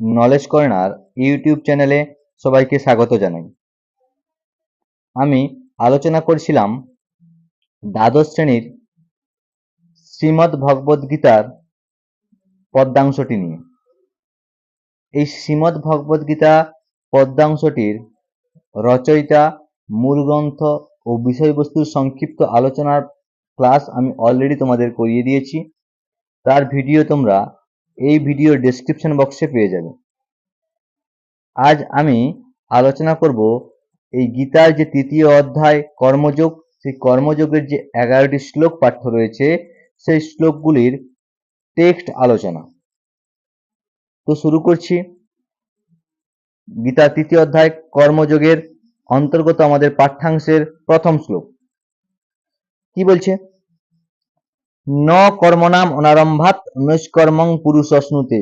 Knowledge corner YouTube চ্যানেলে সবাইকে স্বাগত জানাই। আমি আলোচনা করছিলাম দ্বাদশ শ্রেণির শ্রীমদ্ ভগবদ গীতার পদ্মাংশটি নিয়ে। এই শ্রীমদ্ ভগবদ গীতা পদ্মাংশটির রচয়িতা মূল গ্রন্থ ও বিষয়বস্তুর সংক্ষিপ্ত আলোচনার ক্লাস আমি অলরেডি তোমাদের করিয়ে দিয়েছি। তার ভিডিও তোমরা এই ভিডিও ডেসক্রিপশন বক্সে পেয়ে যাবে। আজ আমি আলোচনা করব এই গীতার যে তৃতীয় অধ্যায়, কর্মযোগ, সেই কর্মযোগের যে এগারোটি শ্লোক পাঠ্য রয়েছে, সেই শ্লোকগুলির টেক্সট আলোচনা। তো শুরু করছি। গীতার তৃতীয় অধ্যায়, কর্মযোগের অন্তর্গত আমাদের পাঠ্যাংশের প্রথম শ্লোক। কি বলছে? ন কর্মনাম অনারম্ভাত নৈষ্কর্মং পুরুষ অশ্নুতে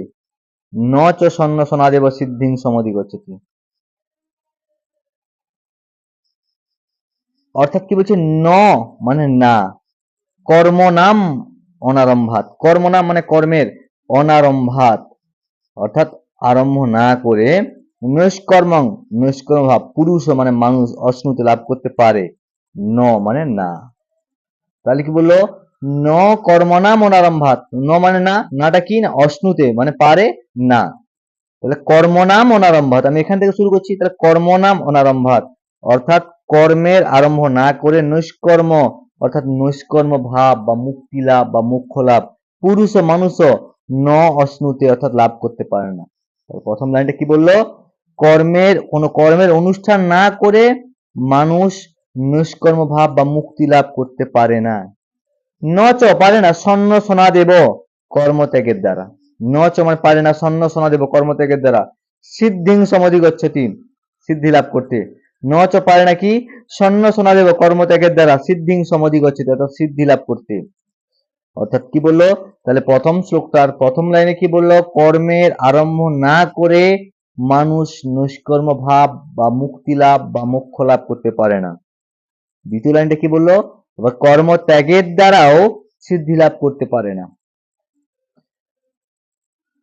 ন চ সন্ন সনাদেব সিদ্ধিং সমধি গচ্ছতি। অর্থাৎ কি বলছে? ন মানে না। কর্ম নাম অনারম্ভাত। কর্ম নাম মানে কর্মের অনারম্ভাত। অর্থাৎ আরম্ভ না করে নৈষ্কর্মং নৈষ্কর্ম ভাব পুরুষ মানে মানুষ অশ্নুতে লাভ করতে পারে। ন মানে না। তাহলে কি বলল? ন কর্মনাম অনারম্ভাত ন মানে না, নাটা কি না? অশ্নুতে মানে পারে না। তাহলে কর্মনাম অনারম্ভাত আমি এখান থেকে শুরু করছি, তাহলে কর্মনাম অনারম্ভাত অর্থাৎ কর্মের আরম্ভ না করে নৈষ্কর্ম, অর্থাৎ নৈষ্কর্ম ভাব বা মুক্তি লাভ বা মুখ্য লাভ। পুরুষ ও মানুষ ন অশ্নুতে অর্থাৎ লাভ করতে পারে না। প্রথম লাইনটা কি বলল? কর্মের, কোন কর্মের অনুষ্ঠান না করে মানুষ নিষ্কর্ম ভাব বা মুক্তি লাভ করতে পারে না। নচ পারে না স্বর্ণ সোনা দেব কর্মত্যাগের দ্বারা। নচ মানে পারে না স্বর্ণ সোনা দেব কর্মত্যাগের দ্বারা। সিদ্ধিং সমাধি গচ্ছতি, সিদ্ধি লাভ করতে। নচ পারে নাকি স্বর্ণ সোনা দেব কর্মত্যাগের দ্বারা সিদ্ধিং সমাধি গচ্ছতি, অর্থাৎ সিদ্ধি লাভ করতে। অর্থাৎ কি বলল? তাহলে প্রথম শ্লোকটার প্রথম লাইনে কি বলল? কর্মের আরম্ভ না করে মানুষ নিষ্কর্ম ভাব বা মুক্তি লাভ বা মোক্ষ লাভ করতে পারে না। দ্বিতীয় লাইনটা কি বলল? কর্ম ত্যাগের দ্বারাও সিদ্ধি লাভ করতে পারে না।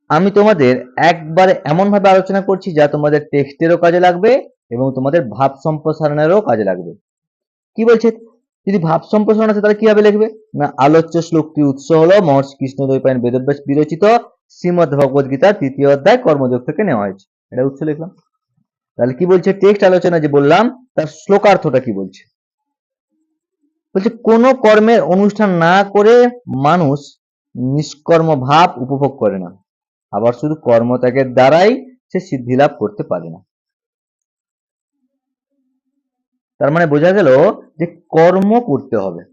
আমি তোমাদের একবারে এমন ভাবে আলোচনা করছি যা তোমাদের টেক্সটেরও কাজে লাগবে এবং তোমাদের ভাব সম্প্রসারণেরও কাজে লাগবে। কি বলছে? যদি ভাব সম্প্রসারণ আছে তাহলে কীভাবে লিখবে? না, আলোচ্য শ্লোকটি উৎস হলো, মহর্ষি কৃষ্ণ দ্বৈপায়ন বেদব্যাস বিরচিত, শ্রীমদ ভগবদ গীতা তৃতীয় অধ্যায় কর্মযোগ থেকে নেওয়া হয়েছে। এটা উৎস লিখলাম। তাহলে কি বলছে? টেক্সট আলোচনা যে বললাম, তার শ্লোকার্থটা কি বলছে? বলছে, কোন কর্মের অনুষ্ঠান না করে মানুষ নিষ্কর্ম ভাব উপভোগ করে না। আবার শুধু কর্মত্যাগের দ্বারাই সে সিদ্ধি লাভ করতে পারে না। তার মানে বোঝা গেল যে কর্ম করতে হবে।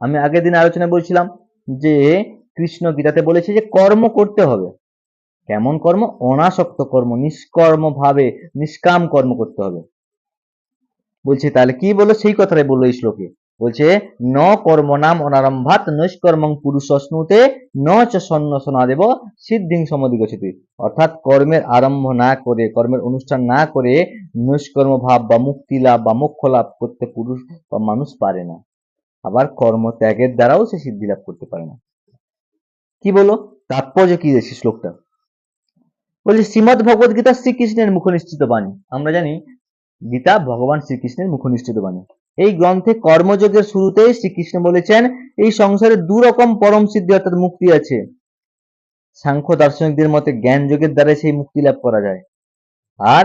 আমি আগের দিন আলোচনা বলছিলাম যে কৃষ্ণ গীতাতে বলেছে যে কর্ম করতে হবে। কেমন কর্ম? অনাসক্ত কর্ম, নিষ্কর্ম ভাবে, নিষ্কাম কর্ম করতে হবে। বলছে, তাহলে কি বলল? সেই কথাটাই বলল এই শ্লোকে। বলছে, ন কর্ম নাম অনারম্ভাত নৈষ্কর্মং পুরুষ স্নুতে ন চ সন্ন দেব সিদ্ধিং গচ্ছতি অর্থাৎ কর্মের আরম্ভ না করে, কর্মের অনুষ্ঠান না করে নৈষ্কর্ম ভাব বা মুক্তি লাভ বা মোক্ষ লাভ করতে পুরুষ বা মানুষ পারে না। আবার কর্ম ত্যাগের দ্বারাও সে সিদ্ধি লাভ করতে পারে না। কি বলো? তাৎপর্য কি রয়েছে শ্লোকটা? বলছে, শ্রীমদ ভগবত গীতা শ্রীকৃষ্ণের মুখনিশ্চিত বাণী। আমরা জানি, গীতা ভগবান শ্রীকৃষ্ণের মুখনিশ্চিত বাণী। এই গ্রন্থে কর্মযোগের শুরুতেই শ্রীকৃষ্ণ বলেছেন, এই সংসারে দু রকম পরম সিদ্ধি অর্থাৎ মুক্তি আছে। সাংখ্য দার্শনিকদের মতে জ্ঞান যোগের দ্বারা সেই মুক্তি লাভ করা যায়। আর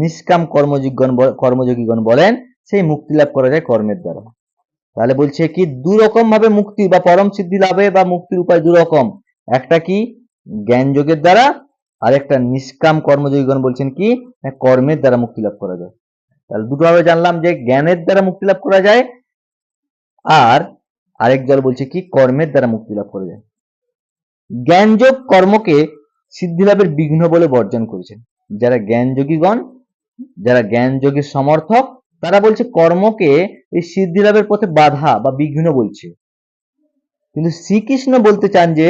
নিষ্কাম কর্মযোগগণ কর্মযোগীগণ বলেন, সেই মুক্তি লাভ করা যায় কর্মের দ্বারা। তাহলে বলছে কি দু রকম ভাবে মুক্তি বা পরম সিদ্ধি লাভে বা মুক্তির উপায় দু রকম একটা কি? জ্ঞান যোগের দ্বারা। আর একটা নিষ্কাম কর্মযোগীগণ বলছেন কি, কর্মের দ্বারা মুক্তি লাভ করা যায়। তাহলে দুটো ভাবে জানলাম যে জ্ঞানের দ্বারা মুক্তি লাভ করা যায় আর আরেক দল বলছে কি, কর্মের দ্বারা মুক্তি লাভ করা যায়। জ্ঞানযোগ কর্মকে সিদ্ধি লাভের বিঘ্ন বলে বর্জন করেছেন। যারা জ্ঞানযোগীগণ, যারা জ্ঞানযোগীর সমর্থক, তারা বলছে কর্মকে এই সিদ্ধি লাভের পথে বাধা বা বিঘ্ন বলছে। কিন্তু শ্রীকৃষ্ণ বলতে চান যে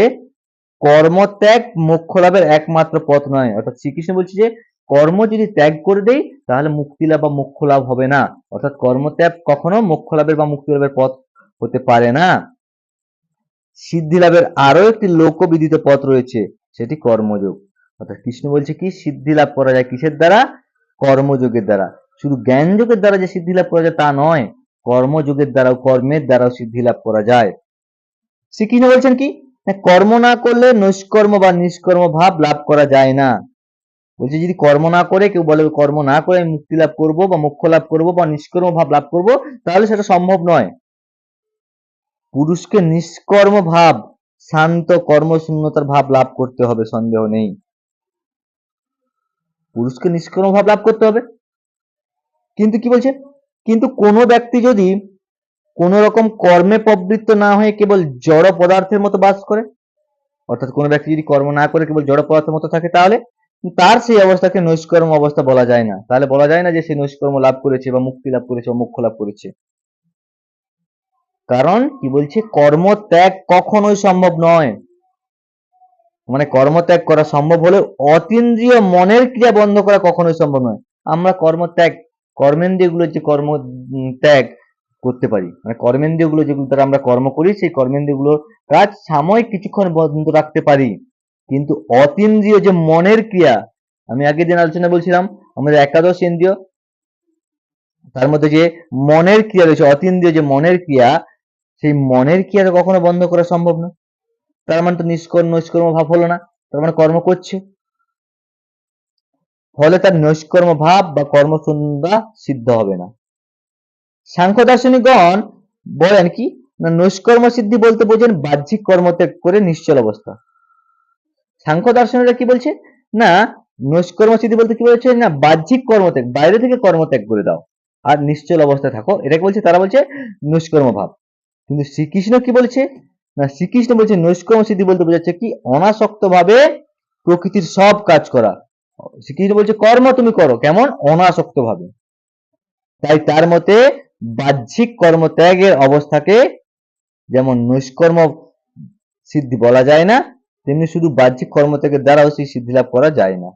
কর্মত্যাগ, মোক্ষ লাভের একমাত্র পথ নয়। অর্থাৎ শ্রীকৃষ্ণ বলছে যে কর্ম যদি ত্যাগ করে দেই, তাহলে মুক্তি লাভ বা মোক্ষ লাভ হবে না। অর্থাৎ কর্মত্যাগ কখনো মোক্ষ লাভের বা মুক্তি লাভের পথ হতে পারে না। সিদ্ধি লাভের আরও একটি লোকবিদিত পথ রয়েছে, সেটি কর্মযোগ। অর্থাৎ কৃষ্ণ বলছে কি? সিদ্ধি লাভ করা যায় কিসের দ্বারা? কর্মযোগের দ্বারা। শুধু জ্ঞান যোগের দ্বারা যে সিদ্ধি লাভ করা যায় তা নয়, কর্মযোগের দ্বারাও, কর্মের দ্বারাও সিদ্ধি লাভ করা যায়। শ্রীকৃষ্ণ বলছেন কি? কর্ম না করলে নৈষ্কর্ম বা নিষ্কর্ম ভাব লাভ করা যায় না। বলছে, যদি কর্ম না করে, কেউ বলে, কর্ম না করে আমি মুক্তি লাভ করব বা মোক্ষ লাভ করব বা নিষ্কর্ম ভাব লাভ করব, তাহলে সেটা সম্ভব নয়। পুরুষকে নিষ্কর্ম ভাব, শান্ত কর্মশূন্যতার ভাব লাভ করতে হবে, সন্দেহ নেই। পুরুষকে নিষ্কর্ম ভাব লাভ করতে হবে। কিন্তু কি বলছে কিন্তু কোনো ব্যক্তি যদি কোন রকম কর্মে প্রবৃত্ত না হয়ে কেবল জড় পদার্থের মতো বাস করে, অর্থাৎ কোনো ব্যক্তি যদি কর্ম না করে কেবল জড় পদার্থের মতো থাকে, তাহলে তার সেই অবস্থাকে নৈষ্কর্ম অবস্থা বলা যায় না। তাহলে বলা যায় না যে সে নৈষ্কর্ম লাভ করেছে বা মুক্তি লাভ করেছে বা মোক্ষ লাভ করেছে। কারণ কি বলছে? কর্ম ত্যাগ কখনোই সম্ভব নয়। মানে কর্ম ত্যাগ করা সম্ভব হলে অতীন্দ্রিয় মনের ক্রিয়া বন্ধ করা কখনোই সম্ভব নয়। আমরা কর্ম ত্যাগ কর্মেন্দ্রিয়গুলো যে কর্ম ত্যাগ করতে পারি। মানে কর্মেন্দ্রিয়গুলো যেগুলো দ্বারা আমরা কর্ম করি, সেই কর্মেন্দ্রিয়গুলোর কাজ সাময়িক কিছুক্ষণ বন্ধ রাখতে পারি। কিন্তু অতীন্দ্রিয় যে মনের ক্রিয়া, আমি আগের দিন আলোচনা বলছিলাম, আমাদের একাদশ ইন্দ্রিয়, তার মধ্যে যে মনের ক্রিয়া রয়েছে, অতীন্দ্রিয় যে মনের ক্রিয়া, সেই মনের ক্রিয়া তো কখনো বন্ধ করা সম্ভব না। তার মানে তো নিষ্কর্ম, নৈষ্কর্ম ভাব হলো না, তার মানে কর্ম করছে। ফলে তার নৈষ্কর্ম ভাব বা কর্মসন্ধ্যা সিদ্ধ হবে না। সাংখ্য দার্শনিকগণ বলেন কি, না, নৈষ্কর্ম সিদ্ধি বলতে বোঝেন বাহ্যিক কর্মত্যাগ করে নিশ্চল অবস্থা। সাংখ্য দার্শনিকরা কি বলছে? না নৈষ্কর্ম সিদ্ধি বলতে কি বলছে? না, বাহ্যিক কর্মত্যাগ, বাইরে থেকে কর্মত্যাগ করে দাও। আর নিশ্চল অবস্থায় থাকো। এটাকে বলছে, তারা বলছে নৈষ্কর্ম ভাব কিন্তু শ্রীকৃষ্ণ কি বলছে? না, শ্রীকৃষ্ণ বলছে নৈষ্কর্ম সিদ্ধি বলতে বোঝাচ্ছে কি? অনাসক্ত ভাবে প্রকৃতির সব কাজ করা। শ্রীকৃষ্ণ বলছে, কর্ম তুমি করো। কেমন? অনাসক্ত ভাবে তাই তার মতে বাহ্যিক কর্মত্যাগের অবস্থাকে যেমন নৈষ্কর্ম সিদ্ধি বলা যায় না তেমনি শুধু বাহ্যিক কর্মত্যাগের দ্বারাও সেই সিদ্ধি লাভ করা যায় না।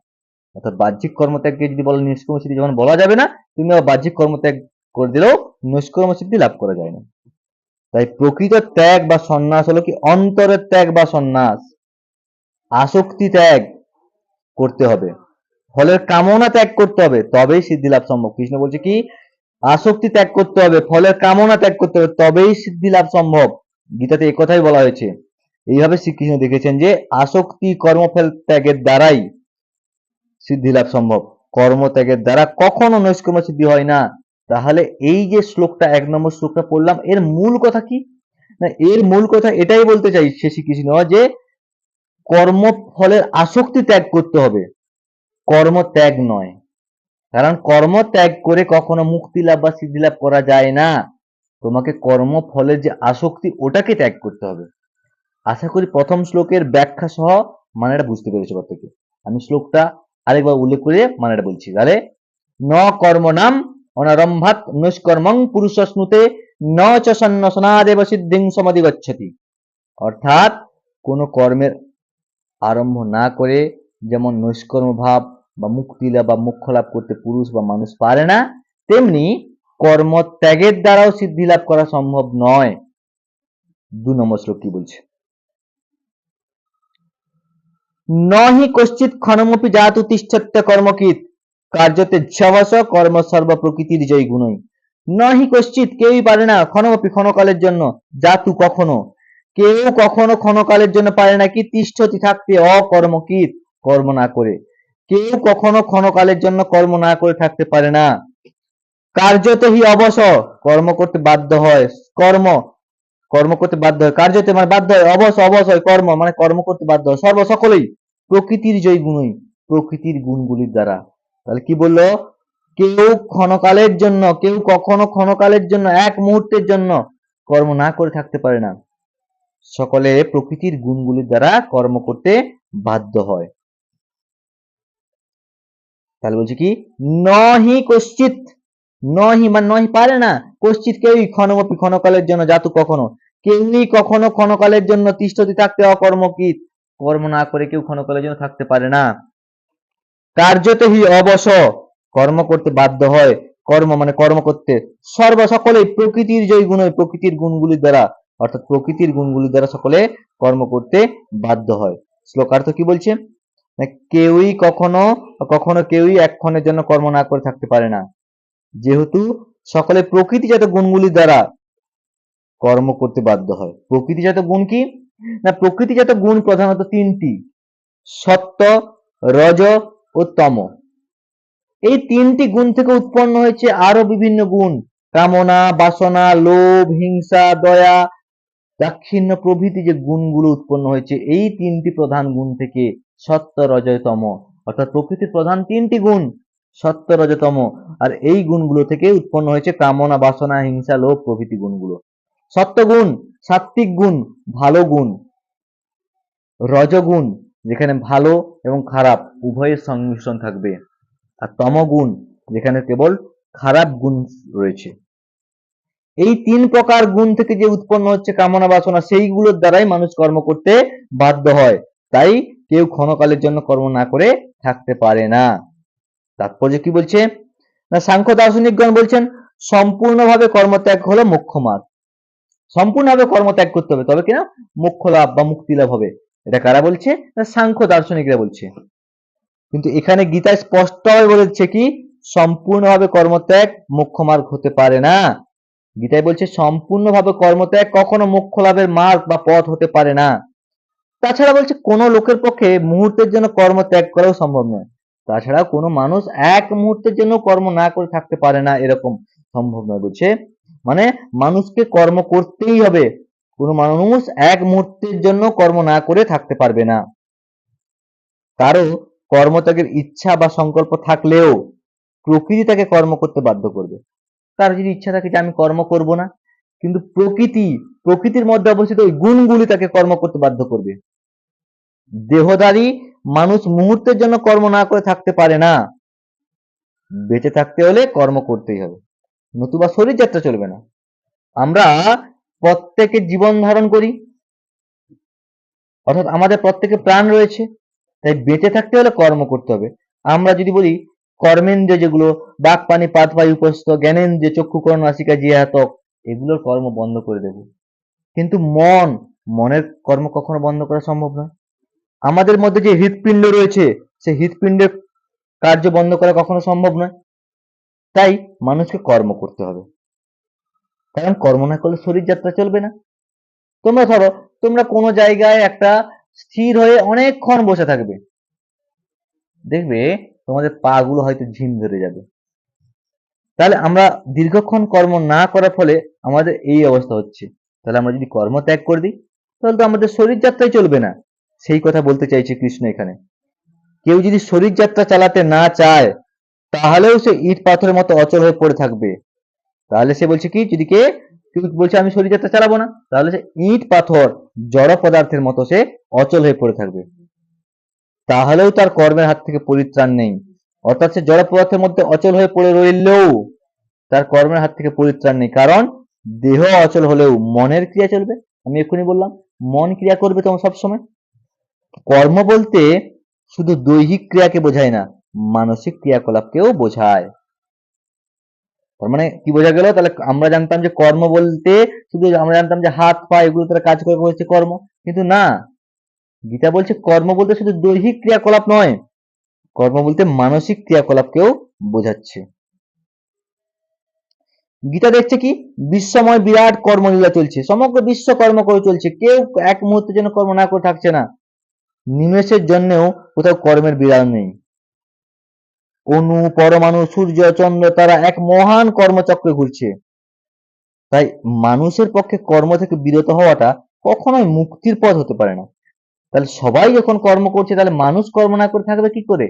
অর্থাৎ বাহ্যিক কর্মত্যাগকে যদি বলা নিষ্কর্ম সিদ্ধি যখন বলা যাবে না, তুমি আবার বাহ্যিক কর্মত্যাগ করে দিলেও নৈষ্কর্ম সিদ্ধি লাভ করা যায় না। তাই প্রকৃত ত্যাগ বা সন্ন্যাস হলো কি? অন্তরের ত্যাগ বা সন্ন্যাস। আসক্তি ত্যাগ করতে হবে। ফলের কামনা ত্যাগ করতে হবে, তবেই সিদ্ধি লাভ সম্ভব। কৃষ্ণ বলছে কি? আসক্তি ত্যাগ করতে হবে, ফলের কামনা ত্যাগ করতে হবে, তবেই সিদ্ধি লাভ সম্ভব। গীতাতে কথাই বলা হয়েছে। এইভাবে শ্রীকৃষ্ণ দেখেছেন যে আসক্তি কর্মফল ত্যাগের দ্বারাই সিদ্ধি লাভ সম্ভব। কর্ম ত্যাগের দ্বারা কখনো নৈষ্কর্ম সিদ্ধি হয় না। তাহলে এই যে শ্লোকটা, এক নম্বর শ্লোকটা পড়লাম, এর মূল কথা কি? না, এর মূল কথা এটাই বলতে চাই সে শ্রীকৃষ্ণ যে কর্মফলের আসক্তি ত্যাগ করতে হবে। কর্ম ত্যাগ নয়। কারণ কর্ম ত্যাগ করে কখনো মুক্তি লাভ বা সিদ্ধি লাভ করা যায় না। তোমাকে কর্মফলের যে আসক্তি, ওটাকে ত্যাগ করতে হবে। আশা করি প্রথম শ্লোকের ব্যাখ্যা সহ মানেটা বুঝতে পেরেছ প্রত্যেকে আমি শ্লোকটা আরেকবার উল্লেখ করে মানেটা বলছি। তাহলে, ন কর্ম নাম অনারম্ভাত নৈষ্কর্মং পুরুষ স্নুতে ন চ সন্ন্যসনাদেব সিদ্ধিং সমাধি গচ্ছতি। অর্থাৎ, কোন কর্মের আরম্ভ না করে যেমন নৈষ্কর্ম ভাব বা মুক্তি লাভ বা মোক্ষ লাভ করতে পুরুষ বা মানুষ পারে না, তেমনি কর্ম ত্যাগের দ্বারাও সিদ্ধি লাভ করা সম্ভব নয়। দু নম্বর শ্লোক কি বলছে? নহি কশ্চিৎ ক্ষণমপি জাতু তিষ্ঠত্য কর্মকিত, কার্যতে ঝবস কর্ম সর্ব প্রকৃতির জয় গুণই। নহি কশ্চিৎ কেউই পারে না ক্ষণমপি ক্ষণকালের জন্য জাতু কখনো। কেউ কখনো ক্ষণকালের জন্য পারে না কি তিষ্ঠতি থাকতে অকর্মকিত কর্ম না করে। কেউ কখনো ক্ষণকালের জন্য কর্ম না করে থাকতে পারে না। কার্যতে হি অবস কর্ম করতে বাধ্য হয়। কর্ম কর্ম করতে বাধ্য হয়। কার্যতে মানে বাধ্য হয় অবস অবস হয় কর্ম মানে কর্ম করতে বাধ্য হয়। সর্ব সকলেই প্রকৃতির জয় গুণই, প্রকৃতির গুণগুলির দ্বারা। তাহলে কি বলল? কেউ ক্ষণকালের জন্য, কেউ কখনো ক্ষণকালের জন্য, এক মুহূর্তের জন্য কর্ম না করে থাকতে পারে না। সকলে প্রকৃতির গুণগুলির দ্বারা কর্ম করতে বাধ্য হয়। তাহলে বলছে কি? নহি কশ্চিত নহি মানে নহি পারে না। কশ্চিত কেউই ক্ষণমপি ক্ষণকালের জন্য জাতু কখনো। কেউই কখনো ক্ষণকালের জন্য তিষ্ঠতি থাকতে অকর্মকিত। কর্ম না করে কেউ ক্ষণকালের জন্য থাকতে পারে না। কার্যতে হি অবশ, কর্ম করতে বাধ্য হয়। কর্ম মানে কর্ম করতে সর্ব সকলে প্রকৃতির জয় গুণ প্রকৃতির গুণগুলির দ্বারা। অর্থাৎ প্রকৃতির গুণগুলির দ্বারা সকলে কর্ম করতে বাধ্য হয়। শ্লোকার্থ কি বলছে? কেউই কখনো কখনো কেউই এক্ষণের জন্য কর্ম না করে থাকতে পারে না। যেহেতু সকলে প্রকৃতিজাত গুণগুলির দ্বারা কর্ম করতে বাধ্য হয়। প্রকৃতিজাত গুণ কি? না প্রকৃতিজাত গুণ প্রধানত তিনটি, সত্য, রজ ও তম। এই তিনটি গুণ থেকে উৎপন্ন হয়েছে আরও বিভিন্ন গুণ। কামনা, বাসনা, লোভ, হিংসা, দয়া, দাক্ষিণ্য প্রভৃতি যে গুণগুলো উৎপন্ন হয়েছে, এই তিনটি প্রধান গুণ থেকে সত্য রজতম অর্থাৎ প্রকৃতির প্রধান তিনটি গুণ, সত্য রজতম আর এই গুণগুলো থেকে উৎপন্ন হয়েছে কামনা, বাসনা, হিংসা, লোভ প্রভৃতি গুণগুলো। সত্যগুণ সাত্বিক গুণ, ভালো গুণ, রজগুণ, যেখানে ভালো এবং খারাপ উভয়ের সংমিশ্রণ থাকবে। আর তমগুণ, যেখানে কেবল খারাপ গুণ রয়েছে। এই তিন প্রকার গুণ থেকে যে উৎপন্ন হচ্ছে কামনা বাসনা, সেইগুলোর দ্বারাই মানুষ কর্ম করতে বাধ্য হয়। তাই কেউ ক্ষণকালের জন্য কর্ম না করে থাকতে পারে না। তাৎপর্য কি বলছে? না, সাংখ্য দার্শনিকগণ বলছেন, সম্পূর্ণভাবে কর্মত্যাগ হলো মুখ্য মার্গ সম্পূর্ণভাবে কর্মত্যাগ করতে হবে। তবে কিনা? মোক্ষ লাভ বা মুক্তি লাভ হবে। এটা কারা বলছে? সাংখ্য দার্শনিকরা বলছে। কিন্তু এখানে গীতায় স্পষ্টভাবে বলেছে কি? সম্পূর্ণভাবে কর্মত্যাগ মোক্ষ মার্গ হতে পারে না। গীতায় বলছে সম্পূর্ণভাবে কর্মত্যাগ কখনো মোক্ষ লাভের মার্গ বা পথ হতে পারে না। তাছাড়া বলছে কোনো লোকের পক্ষে মুহূর্তের জন্য কর্ম ত্যাগ করাও সম্ভব নয়। তাছাড়া কোনো মানুষ এক মুহূর্তের জন্য কর্ম না করে থাকতে পারে না, এরকম সম্ভব নয় বলছে মানে মানুষকে কর্ম করতেই হবে। কোনো মানুষ এক মুহূর্তের জন্য কর্ম না করে থাকতে পারবে না। কারও কর্মত্যাগের ইচ্ছা বা সংকল্প থাকলেও প্রকৃতি তাকে কর্ম করতে বাধ্য করবে। তার যদি ইচ্ছা থাকে যে আমি কর্ম করব না, কিন্তু প্রকৃতি, প্রকৃতির মধ্যে অবস্থিত ওই গুণগুলি তাকে কর্ম করতে বাধ্য করবে। দেহদারী মানুষ মুহূর্তের জন্য কর্ম না করে থাকতে পারে না। বেঁচে থাকতে হলে কর্ম করতেই হবে। নতুবা শরীর যাত্রা চলবে না। আমরা প্রত্যেকে জীবন ধারণ করি। অর্থাৎ আমাদের প্রত্যেকে প্রাণ রয়েছে। তাই বেঁচে থাকতে হলে কর্ম করতে হবে। আমরা যদি বলি, কর্মেন্দ্রিয় যেগুলো বাক পানি, পাত পাই উপস্থ জ্ঞানেন্দ্রিয় কর্ণ নাসিকা জিয়াতক এগুলোর কর্ম বন্ধ করে দেব। কিন্তু মন, মনের কর্ম কখনো বন্ধ করা সম্ভব নয়। আমাদের মধ্যে যে হৃৎপিণ্ড রয়েছে, সেই হৃৎপিণ্ডের কার্য বন্ধ করা কখনো সম্ভব নয়। তাই মানুষকে কর্ম করতে হবে। কারণ কর্ম না করলে শরীর যাত্রা চলবে না। তোমরা ধরো তোমরা কোনো জায়গায় একটা স্থির হয়ে অনেকক্ষণ বসে থাকবে। দেখবে তোমাদের পা গুলো হয়তো ঝিম ধরে যাবে। তাহলে আমরা দীর্ঘক্ষণ কর্ম না করার ফলে আমাদের এই অবস্থা হচ্ছে। তাহলে আমরা যদি কর্ম ত্যাগ করে দিই, তাহলে তো আমাদের শরীর যাত্রাই চলবে না। সেই কথা বলতে চাইছে কৃষ্ণ এখানে। কেউ যদি শরীর যাত্রা চালাতে না চায় তাহলেও সে ইট পাথরের মতো অচল হয়ে পড়ে থাকবে। তাহলে সে বলছে কি? যদি কে? বলছে, আমি শরীর যাত্রা চালাবো না। তাহলে সে ইট পাথর, জড় পদার্থের মতো সে অচল হয়ে পড়ে থাকবে। তাহলেও তার কর্মের হাত থেকে পরিত্রাণ নেই। অর্থাৎ সে জড় পদার্থের মধ্যে অচল হয়ে পড়ে রইলেও তার কর্মের হাত থেকে পরিত্রাণ নেই। কারণ দেহ অচল হলেও মনের ক্রিয়া চলবে। আমি এক্ষুনি বললাম, মন ক্রিয়া করবে তোমার সবসময় কর্ম বলতে শুধু দৈহিক ক্রিয়াকে বোঝায় না। মানসিক ক্রিয়াকলাপকেও বোঝায়। তার মানে কি বোঝা গেল? তাহলে আমরা জানতাম যে কর্ম বলতে শুধু আমরা জানতাম যে হাত, পা এগুলো তারা কাজ করে হচ্ছে কর্ম, কিন্তু না। গীতা বলছে কর্ম বলতে শুধু দৈহিক ক্রিয়াকলাপ নয়, কর্ম বলতে মানসিক ক্রিয়াকলাপকেও বোঝাচ্ছে। গীতা দেখছে কি? বিশ্বময় বিরাট কর্মলীলা চলছে, সমগ্র বিশ্ব কর্ম করে চলছে, কেউ এক মুহূর্তের জন্য কর্ম না করে থাকছে না। নিমেষের জন্যও কোথাও কর্মের বিরাম নেই। অনু, পরমাণু, সূর্য, চন্দ্র, তারা এক মহান কর্মচক্রে ঘুরছে। তাই মানুষের পক্ষে কর্ম থেকে বিরত হওয়াটা কখনোই মুক্তির পথ হতে পারে না। তাহলে সবাই যখন কর্ম করছে, তাহলে মানুষ কর্ম না করে থাকবে কি করে?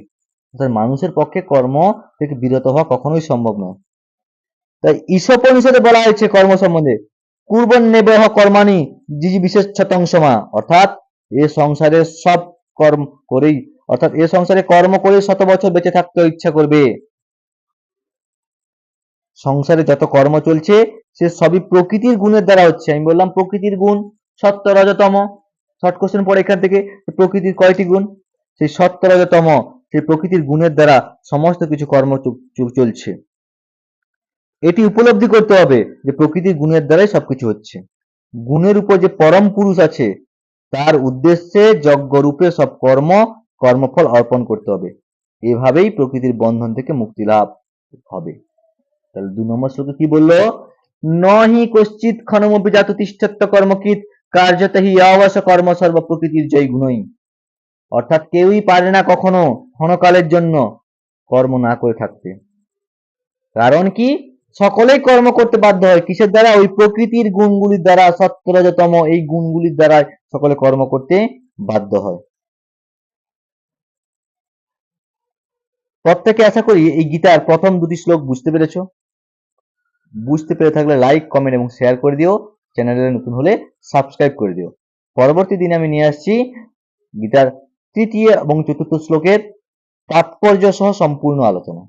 মানুষের পক্ষে কর্ম থেকে বিরত হওয়া কখনোই সম্ভব নয়। তাই ঈশোপনিষদে বলা হয়েছে কর্ম সম্বন্ধে কুর্বন নেবহ কর্মানি জিজি বিশেষ ছতংসমা অর্থাৎ এ সংসারে সব কর্ম করেই অর্থাৎ এ সংসারে কর্ম করে শত বছর বেঁচে থাকতে ইচ্ছা করবে। সংসারে যত কর্ম চলছে, সে সবই প্রকৃতির গুণের দ্বারা হচ্ছে। আমি বললাম প্রকৃতির গুণ, সত্য রজতম। শর্ট কোশ্চেন পড়ে এখান থেকে প্রকৃতির কয়টি গুণ? সেই সত্য রজতম, সেই প্রকৃতির গুণের দ্বারা সমস্ত কিছু কর্ম চলছে। এটি উপলব্ধি করতে হবে যে প্রকৃতির গুণের দ্বারাই সবকিছু হচ্ছে। গুণের উপর যে পরম পুরুষ আছে, তার উদ্দেশ্যে যজ্ঞরূপে সব কর্ম কর্মফল অর্পণ করতে হবে। এভাবেই প্রকৃতির বন্ধন থেকে মুক্তি লাভ হবে। তাহলে দু নম্বর শ্লোকে কি বলল? নহি কশ্চিৎ ক্ষণমপি জাত তিষ্ঠত্ব কর্মকৃত কার্যত হি অবশ্য কর্ম সর্ব প্রকৃতির জয় গুণই। অর্থাৎ কেউই পারে না কখনো ক্ষণকালের জন্য কর্ম না করে থাকতে। কারণ কি? সকলেই কর্ম করতে বাধ্য হয়। কিসের দ্বারা? ওই প্রকৃতির গুণগুলির দ্বারা সত্তরজতম এই গুণগুলির দ্বারা সকলে কর্ম করতে বাধ্য হয়। প্রত্যেকে আশা করি এই গীতার প্রথম দুটি শ্লোক বুঝতে পেরেছ। বুঝতে পেরে থাকলে লাইক কমেন্ট এবং শেয়ার করে দিও। চ্যানেলে নতুন হলে সাবস্ক্রাইব করে দিও। পরবর্তী দিনে আমি নিয়ে আসছি গীতার তৃতীয় এবং চতুর্থ শ্লোকের তাৎপর্য সহ সম্পূর্ণ আলোচনা।